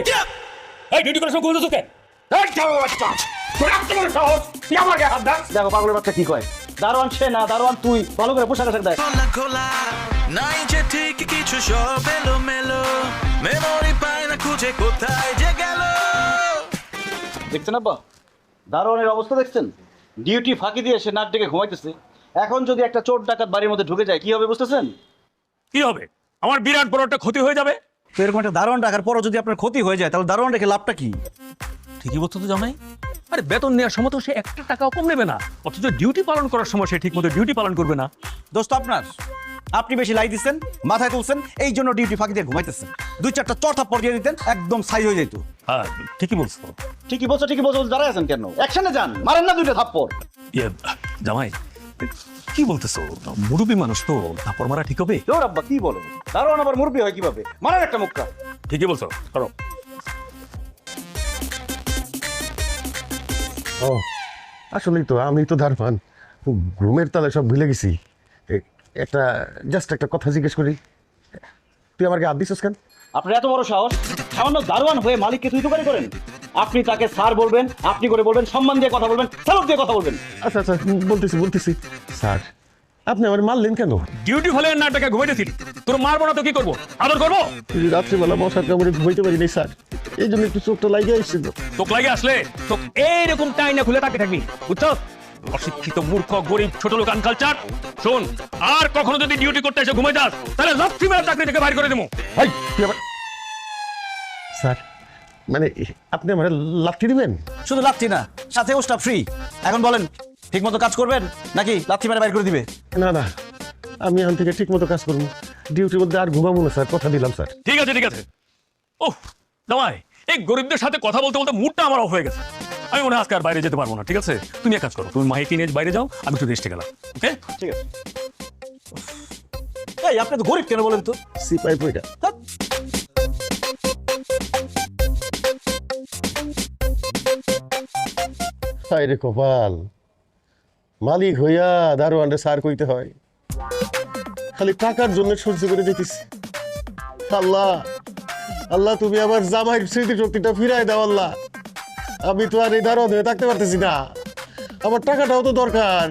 এই এই ডিউটি করার সময় ঘুমোতে তোকে এই ছাগল বাচ্চা। তোর এত বড় সাহস। তুই আমার গায়ে হাত দাস। দেখো পাগলের বাচ্চা কি কয়? দারোয়ান সে না দারোয়ান তুই। ভালো করে পোশাক আশাক দেয় খোলা খোলা নাই যে ঠিক কিছু সব এলো মেমোরি পায় না খুঁজে কোথায় যে গেল। দেখছেন আব্বা? দারোয়ানের অবস্থা দেখছেন? ডিউটি ফাঁকি দিয়ে সে নাক ডেকে ঘুমাইতেছে। এখন যদি একটা চোর ডাকাত বাড়ির মধ্যে ঢুকে যায় কি হবে বুঝতেছেন? কি হবে? আমার বিরাট বড় একটা ক্ষতি হয়ে যাবে। তো এরকম একটা দারোয়ান ডাকার পরও যদি আপনার ক্ষতি হয়ে যায় তাহলে দারোয়ান রেখে লাভটা কি? ঠিকই বলছো তো জামাই। আরে বেতন নেওয়ার সময় তো সে একটা টাকাও কম নেবে না। অথচ ডিউটি পালন করার সময় সে ঠিক মতো ডিউটি পালন করবে না। দোস্ত আপনার আপনি বেশি লাই দিচ্ছেন মাথায় তুলছেন এই জন্য ডিউটি ফাঁকি দিয়ে ঘুমাইতেছেন। দুই চারটা চড় থাপ্পড় দিয়ে দিতেন একদম সাই হয়ে যেত হ্যাঁ ঠিকই বলছো। ঠিকই বলছো ঠিকই বলছো দাঁড়ায় আছেন কেন? অ্যাকশনে যান মারেন না দুইটা থাপ্পড়। ইয়ে জামাই কি বলতেছো? মুরুবী মানুষ তো তারপর মারা ঠিক হবে? আব্বা কি বলেন? দারোয়ান আবার মুরবি হয় কীভাবে? মারেন একটা মুক্কা ঠিকই বলছো করো। ও আসলেই তো আমি তো ধারপান ঘুমের তালে সব ভুলে গেছি। একটা জাস্ট একটা কথা জিজ্ঞেস করি। তুই আমাকে হাত দিছিস কেন? আপনার এত বড় সাহস? সামান্য দারোয়ান হয়ে মালিককে তুই তো করেন। আপনি তাকে স্যার বলবেন আপনি করে বলবেন সম্মান দিয়ে কথা বলবেন স্যালুট দিয়ে কথা বলবেন। আচ্ছা আচ্ছা বলতেছি বলতেছি। স্যার আপনি আমার মারলেন কেন? ডিউটি হলে না টাকা ঘুমাইতেছি তোর মারবো না তো কি করব? আদর করব? রাত্রিবেলা মশার কামড়ে ঘুমাইতে পারি নাই স্যার। এই জন্য একটু চোখটা লাগিয়ে এসেছিল তোক লাগে আসলে? তো এইরকম টাইনা খুলে তাকে থাকবি বুঝছ? অশিক্ষিত মূর্খ গরিব ছোট লোক কালচার শোন আর কখনো যদি ডিউটি করতে এসে ঘুমাই যাস তাহলে মেরে চাকরি থেকে বাইর করে দেবো। স্যার মানে আপনি আমার লাথি দিবেন? শুধু লাথি না সাথে ওস্টা ফ্রি। এখন বলেন ঠিক মতো কাজ করবেন? নাকি লাথি মেরে বাইর করে দিবে? না না আমি এখান থেকে ঠিক মতো কাজ করব। ডিউটির মধ্যে আর ঘুমাবো না স্যার কথা দিলাম স্যার। ঠিক আছে ঠিক আছে। ও জামাই এই গরিবদের সাথে কথা বলতে বলতে মুডটা আমার অফ হয়ে গেছে। আমি মনে হয় আজকে আর বাইরে যেতে পারব না ঠিক আছে? তুমি এক কাজ করো তুমি মাহি কিনে বাইরে যাও আমি একটু রেস্টে গেলাম ওকে? ঠিক আছে। এই আপনি তো গরিব কেন বলেন তো? সিপাই পইটা। ধ্যাৎ। হায় রে কপাল। মালিক হইয়া দারোয়ানরে সার কইতে হয়। খালি টাকার জন্য সহ্য করে যেতেছি আল্লাহ আল্লাহ, তুমি আমার জামাইয়ের স্মৃতি শক্তিটা ফিরাই দাও আল্লাহ। আমি তো আর এই দারোয়ান থাকতে পারতেছি না। আমার টাকাটাও তো দরকার।